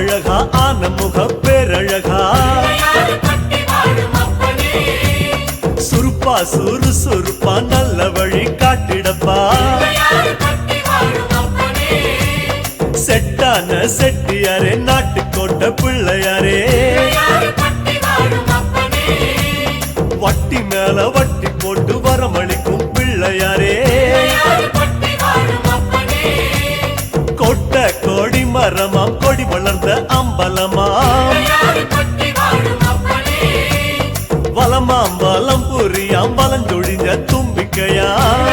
அழகா ஆன முக பேரழகா. சுருப்பா சுறு சுருப்பா நல்ல வழி காட்டிடப்பா. செட்டான செட்டியாரே நாட்டுக்கோட்டை பிள்ளையாரே. வட்டி மேல வட்டி போட்டு வரமளிக்கும் பிள்ளையாரே. கொட்ட கோடி மரமாம் புரியாம் வலஞ்சொழிஞ்ச தும்பிக்கையாம்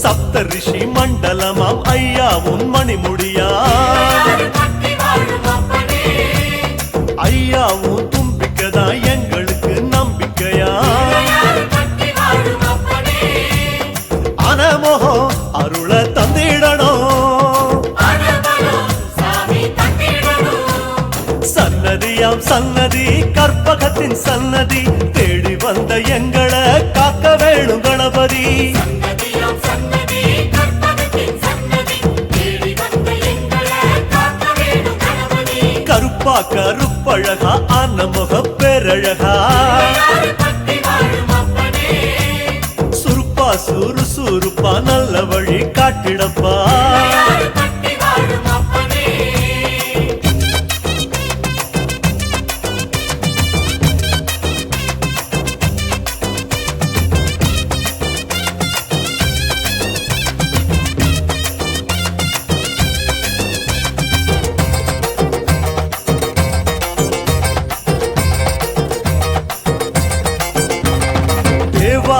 சப்த ரிஷி மண்டலமாம் ஐயாவும் மணிமுடியா? ஐயாவும் தும்பிக்கைதான் எங்கள் சன்னதி தேடி வந்த எங்களை காக்க வேணும் கணபதி. கருப்பா கருப்பழகா ஆன முக பேரழகா. சுருப்பா சுறு சுருப்பா நல்ல வழி காட்டிடப்பா.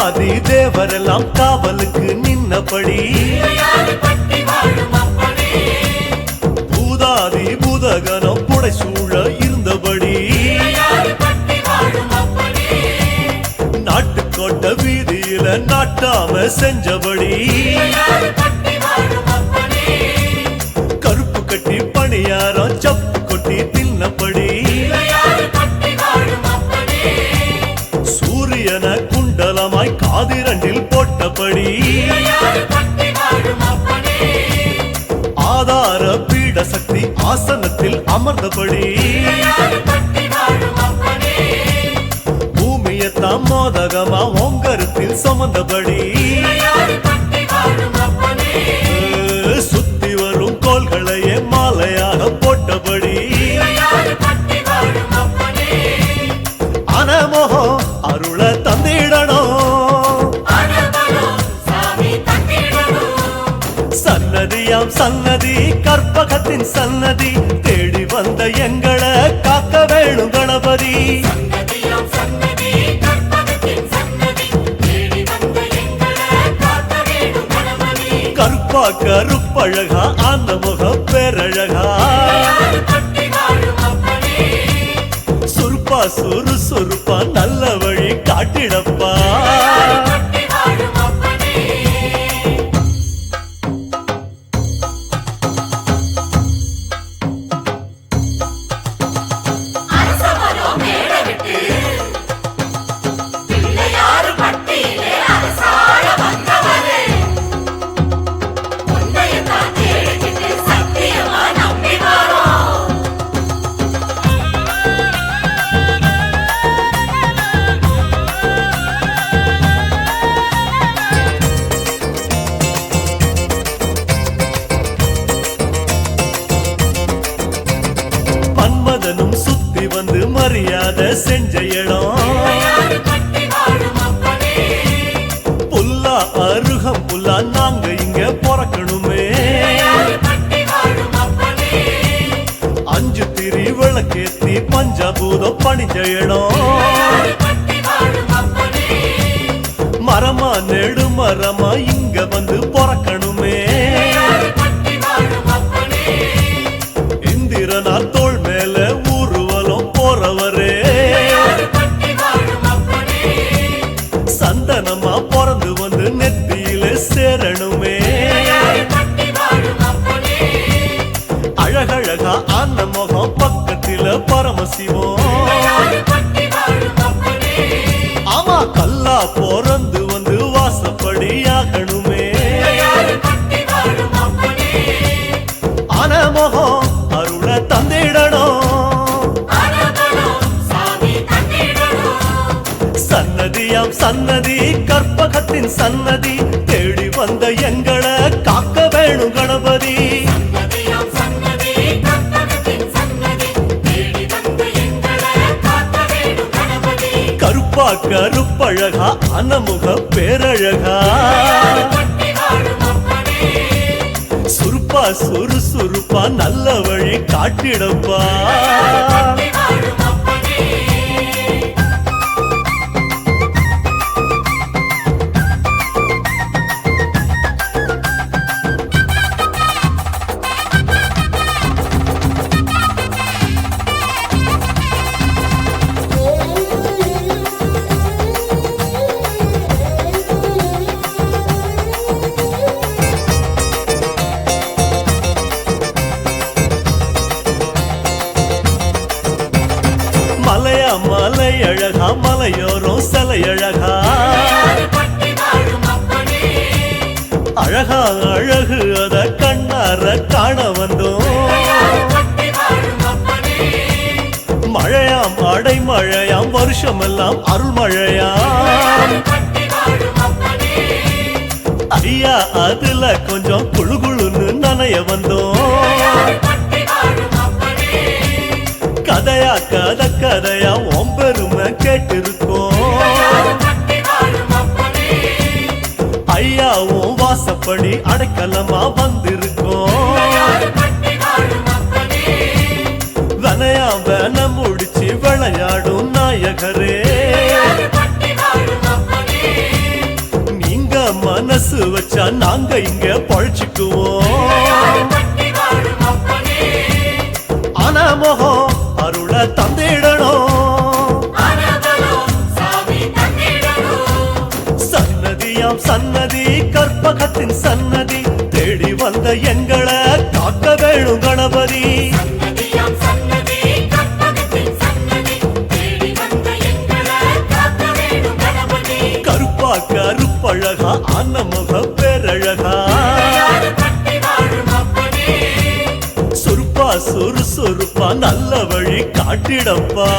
தேவாதி தேவரெல்லாம் காவலுக்கு நின்னபடி. பூதாதி பூதகனம் புடைசூழ இருந்தபடி. நாட்டுக்கோட்ட வீதியில நாட்டாம செஞ்சபடி. குண்டலமாய் காதிரண்டில் போட்டபடி ஆதார பீட சக்தி ஆசனத்தில் அமர்ந்தபடி பூமியத்தாம் மோதகமா ஓங்கருத்தில் சுமந்தபடி சன்னதி தேடி வந்த எங்களை காக்க வேணும் கணபதி. கருப்பா கருப்பழகா அந்த முக பேரழகா. சுருப்பா சுறு சுருப்பா நல்ல வழி காட்டிடப்பா. மரியாதை செஞ்ச இடம். புல்லா அருகம் புல்லா நாங்க இங்க பிறக்கணுமே. அஞ்சு திரி விளக்கேத்தி பஞ்சபூதம் பணிஞ்ச இடம். மரமா நெடு மரமா இங்க வந்து சன்னதி தேடி வந்த எங்களை காக்க வேணும் கணபதி. கருப்பா கருப்பழகா அனமுக பேரழகா. சுருப்பா சுறுசுறுப்பா நல்ல வழி காட்டிடப்பா. அழகா அழகு அத கண்ணார காண வந்தோம். மழையாம் அடை மழையாம் வருஷமெல்லாம் அருள் மழையாம் ஐயா அதுல கொஞ்சம் குழு குழுன்னு நனைய வந்தோம். கதையா கதை கதையா ஒம்பெரும் வாசப்படி அடைக்கலமா வந்திருக்கோம். வனையா வன முடிச்சு விளையாடும் நாயகரே. நீங்க மனசு வச்சா நாங்க இங்க பழச்சுக்குவோம். பட்டி வாழும் அப்பனே. ஆனா முகம் அருள தந்திடணும். சன்னதியாம் சன்னதி கற்பகத்தின் சன்னதி தேடி வந்த எங்களை காக்க வேணும் கணபதி. கருப்பா கருப்பழகா அன்னமுக பேரழகா. சுருப்பா சுறுசுறுப்பா நல்ல வழி காட்டிடப்பா.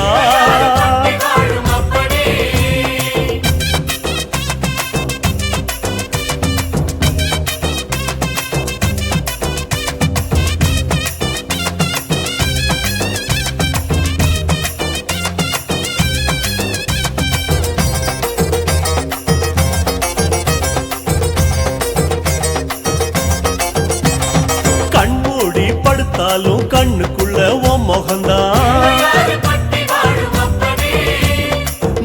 கண்ணுக்குள்ள உன் முகம்தான். பட்டி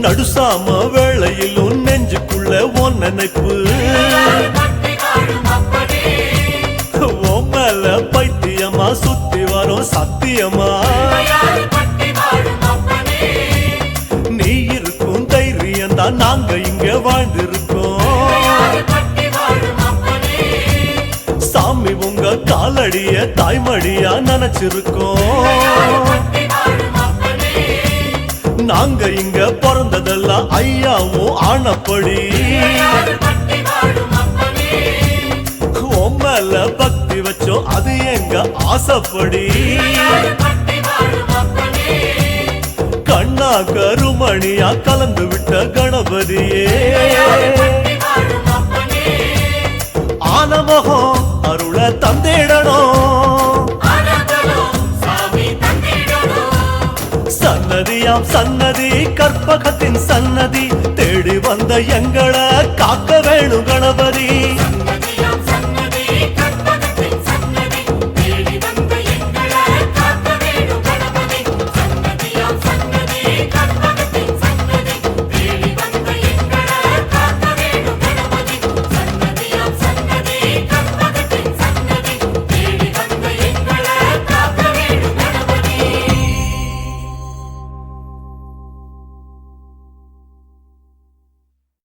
நடுசாம வேளையிலும் நெஞ்சுக்குள்ள உன் நினைப்பு. உன் மேல பைத்தியமா சுத்தி வரும் சத்தியமா. நீ இருக்கும் தைரியம் தான் நாங்க இங்க வாழ்ந்திருக்கோம். காலடிய தாய்மடியா நினைச்சிருக்கோம். நாங்க இங்க பிறந்ததெல்லாம் ஐயாவும் ஆனப்படி. மேல பக்தி வச்சோம் அது எங்க ஆசைப்படி. கண்ணா கருமணியா கலந்து விட்ட கணபதியே. ஆனமகம் அருள தந்திடணும் சன்னதியாம் சன்னதி கற்பகத்தின் சன்னதி தேடி வந்த எங்களை காக்க வேணும் கணபதி.